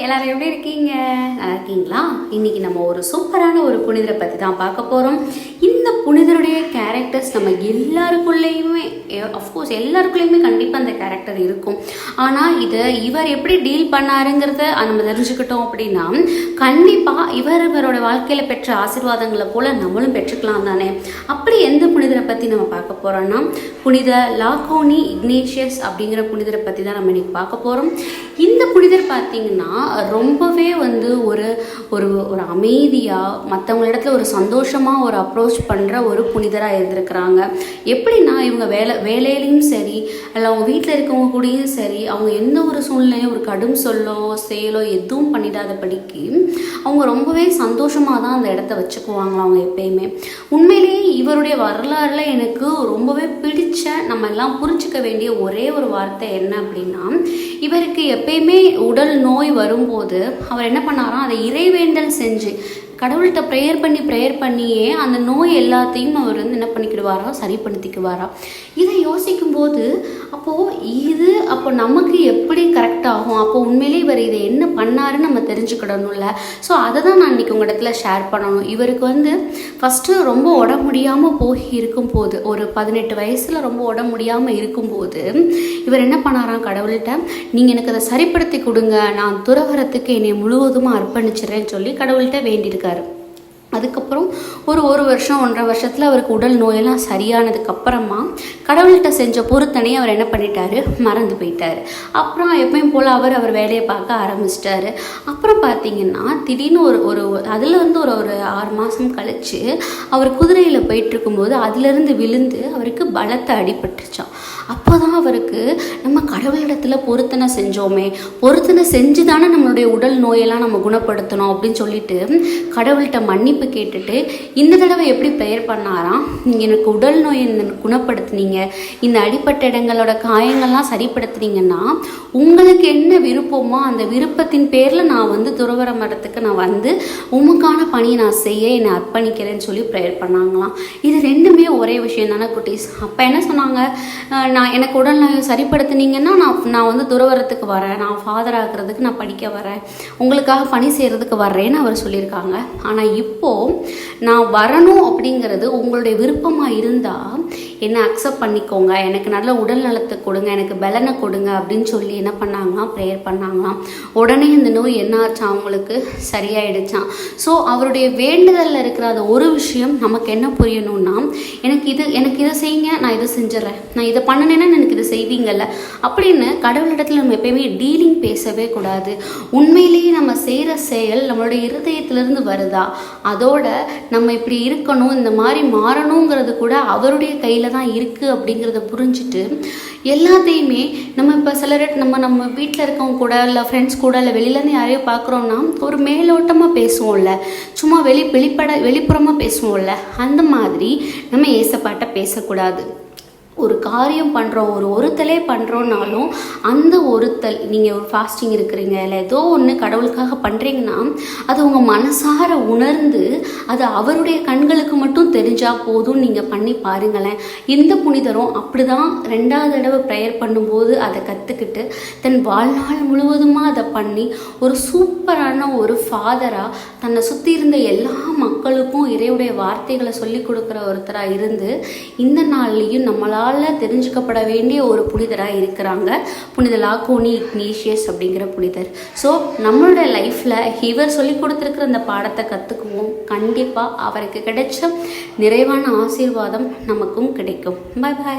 எல்லாரும் எப்படி இருக்கீங்க? நல்லா இருக்கீங்களா? இன்னைக்கு நம்ம ஒரு சூப்பரான ஒரு புனிதரை பற்றி தான் பார்க்க போகிறோம் இந்த புனிதருடைய கேரக்டர்ஸ் நம்ம அஃப்கோர்ஸ் எல்லாருக்குள்ளேயுமே கண்டிப்பாக அந்த கேரக்டர் இருக்கும். ஆனால் இதை இவர் எப்படி டீல் பண்ணாருங்கிறத நம்ம தெரிஞ்சுக்கிட்டோம் அப்படின்னா கண்டிப்பாக இவர் இவரோட வாழ்க்கையில் பெற்ற ஆசீர்வாதங்களை போல நம்மளும் பெற்றுக்கலாம் தானே? அப்படி எந்த புனிதரை பற்றி நம்ம பார்க்க போகிறோன்னா புனித லாகோனி இக்னேஷியஸ் அப்படிங்கிற புனிதரை பற்றி தான் நம்ம இன்றைக்கி பார்க்க போகிறோம் இந்த புனிதர் பார்த்தீங்கன்னா ரொம்பவே வந்து ஒரு ஒரு ஒரு அமைதியாக மற்றவங்க இடத்துல ஒரு சந்தோஷமாக ஒரு அப்ரோச் பண்ணுற ஒரு புனிதராக இருந்திருக்கிறாங்க. எப்படின்னா இவங்க வேலை வேலையிலையும் சரி இல்லை அவங்க வீட்டில் இருக்கவங்க கூடயும் சரி அவங்க எந்த ஒரு சூழ்நிலையும் ஒரு கடும் சொல்லோ செயலோ எதுவும் பண்ணிடாதபடிக்கு அவங்க ரொம்பவே சந்தோஷமாக தான் அந்த இடத்த வச்சுக்குவாங்க அவங்க எப்பயுமே. உண்மையிலேயே இவருடைய வரலாறுல எனக்கு ரொம்பவே பிடிச்ச நம்ம எல்லாம் புரிஞ்சுக்க வேண்டிய ஒரே ஒரு வார்த்தை என்ன அப்படின்னா இவருக்கு எப்பயுமே உடல் நோய் வரும்போது அவர் என்ன பண்ணாராம் அதை இறைவேண்டல் செஞ்சு கடவுள்கிட்ட ப்ரேயர் பண்ணி ப்ரேயர் பண்ணியே அந்த நோய் எல்லாத்தையும் அவர் வந்து என்ன பண்ணிக்கிடுவாரா? சரி சரிப்படுத்திக்குவாரா? இதை யோசிக்கும்போது அப்போது இது அப்போ நமக்கு எப்படி கரெக்ட் ஆகும்? அப்போ உண்மையிலே இவர் இதை என்ன பண்ணாருன்னு நம்ம தெரிஞ்சுக்கிடணும்ல. ஸோ அதை தான் நான் இன்றைக்கி உங்கள் இடத்துல ஷேர் பண்ணணும். இவருக்கு வந்து ஃபஸ்ட்டு ரொம்ப உடம்பு முடியாமல் போய் இருக்கும்போது ஒரு பதினெட்டு வயசில் ரொம்ப உடம்பு முடியாமல் இருக்கும்போது இவர் என்ன பண்ணாராம் கடவுள்கிட்ட? நீங்கள் எனக்கு அதை சரிப்படுத்தி கொடுங்க. நான் துறவரத்துக்கு என்னை முழுவதுமாக அர்ப்பணிச்சிடுறேன்னு சொல்லி கடவுள்கிட்ட வேண்டியிருக்காரு. அதுக்கப்புறம் ஒரு ஒரு வருஷம் ஒன்றரை வருஷத்தில் அவருக்கு உடல் நோயெல்லாம் சரியானதுக்கப்புறமா கடவுள்கிட்ட செஞ்ச பொறுத்தனே அவர் என்ன பண்ணிட்டாரு? மறந்து போயிட்டார். அப்புறம் எப்பயும் போல் அவர் அவர் வேலையை பார்க்க ஆரம்பிச்சிட்டாரு. அப்புறம் பார்த்தீங்கன்னா திடீர்னு ஒரு ஒரு அதில் வந்து ஒரு ஒரு ஆறு மாதம் கழித்து அவர் குதிரையில் போயிட்டுருக்கும்போது அதுலேருந்து விழுந்து அவருக்கு பலத்தை அடிபட்டுச்சான் அப்போ தான் அவருக்கு நம்ம கடவுளிடத்தில் பொருத்தனை செஞ்சோமே. பொருத்தனை செஞ்சு தானே நம்மளுடைய உடல் நோயெல்லாம் நம்ம குணப்படுத்தணும் அப்படின்னு சொல்லிட்டு கடவுள்கிட்ட மன்னிப்பு கேட்டுட்டு இந்த தடவை எப்படி பெயர் பண்ணாராம்? நீங்கள் எனக்கு உடல் நோயை குணப்படுத்துனீங்க. இந்த அடிப்பட்ட இடங்களோட காயங்கள்லாம் சரிப்படுத்துனீங்கன்னா உங்களுக்கு என்ன விருப்பமோ அந்த விருப்பத்தின் பேரில் நான் வந்து துறவர மரத்துக்கு நான் வந்து உமக்கான பணியை நான் செய்ய என்னை அர்ப்பணிக்கிறேன்னு சொல்லி ப்ரேயர் பண்ணாங்களாம். இது ரெண்டுமே ஒரே விஷயம் தானே குட்டீஸ். அப்போ என்ன சொன்னாங்க? நான் எனக்கு உடல் நோயை சரிப்படுத்துனீங்கன்னா நான் நான் வந்து துறவரத்துக்கு வரேன். நான் ஃபாதர் ஆகிறதுக்கு நான் படிக்க வரேன். உங்களுக்காக பணி செய்கிறதுக்கு வர்றேன்னு அவர் சொல்லியிருக்காங்க. ஆனால் இப்போ அப்போது நான் வரணும் அப்படிங்கிறது உங்களுடைய விருப்பமாக இருந்தால் என்னை அக்செப்ட் பண்ணிக்கோங்க. எனக்கு நல்ல உடல் நலத்தை கொடுங்க. எனக்கு பலனை கொடுங்க அப்படின்னு சொல்லி என்ன பண்ணாங்களாம்? ப்ரேயர் பண்ணாங்களாம். உடனே இந்த நோய் என்ன ஆச்சா? அவங்களுக்கு சரியாயிடுச்சான் ஸோ அவருடைய வேண்டுதலில் இருக்கிற அந்த ஒரு விஷயம் நமக்கு என்ன புரியணும்னா எனக்கு இது எனக்கு இதை செய்யுங்க நான் இதை செஞ்சிடறேன். நான் இதை பண்ணினேன்னா எனக்கு இதை செய்வீங்கல்ல. அப்படின்னு கடவுளிடத்தில் நம்ம எப்பயுமே டீலிங் பேசவே கூடாது. உண்மையிலேயே நம்ம செய்கிற செயல் நம்மளுடைய இருதயத்திலிருந்து வருதா? அது அதோட நம்ம இப்படி இருக்கணும் இந்த மாதிரி மாறணுங்கிறது கூட அவருடைய கையில் தான் இருக்குது அப்படிங்கிறத புரிஞ்சுட்டு எல்லாத்தையுமே நம்ம இப்போ சிலர் நம்ம நம்ம வீட்டில் இருக்கவங்க கூட இல்லை ஃப்ரெண்ட்ஸ் கூட இல்லை வெளியிலேருந்து யாரையோ பார்க்குறோன்னா ஒரு மேலோட்டமாக பேசுவோம்ல. சும்மா வெளி வெளிப்பட வெளிப்புறமாக பேசுவோம்ல. அந்த மாதிரி நம்ம ஏசப்பாட்டை பேசக்கூடாது. ஒரு காரியம் பண்ணுறோம் ஒரு ஒருத்தலே பண்ணுறோன்னாலும் அந்த ஒருத்தல் நீங்கள் ஒரு ஃபாஸ்டிங் இருக்கிறீங்க இல்லை ஏதோ ஒன்று கடவுளுக்காக பண்ணுறீங்கன்னா அது உங்கள் மனசார உணர்ந்து அது அவருடைய கண்களுக்கு மட்டும் தெரிஞ்சால் போதும் நீங்கள் பண்ணி பாருங்களேன். இந்த புனிதரும் அப்படி தான் ரெண்டாவது தடவை ப்ரேயர் பண்ணும்போது அதை கற்றுக்கிட்டு தன் வாழ்நாள் முழுவதுமாக அதை பண்ணி ஒரு சூப்பரான ஒரு ஃபாதராக தன்னை சுற்றி இருந்த எல்லா மக்களுக்கும் இறைவுடைய வார்த்தைகளை சொல்லி கொடுக்குற ஒருத்தராக இருந்து இந்த நாள்லேயும் நம்மளால் தெரிஞ்சுக்கப்பட வேண்டிய ஒரு புனிதராக இருக்கிறாங்க. புனித லாக்கோனி இக்னீஷியஸ் அப்படிங்கிற புனிதர். ஸோ நம்மளோட லைஃப்பில் இவர் சொல்லி கொடுத்துருக்கிற அந்த பாடத்தை கற்றுக்குவோம் கண்டிப்பாக அவருக்கு கிடைச்ச நிறைவான ஆசீர்வாதம் நமக்கும் கிடைக்கும். பாய் பாய்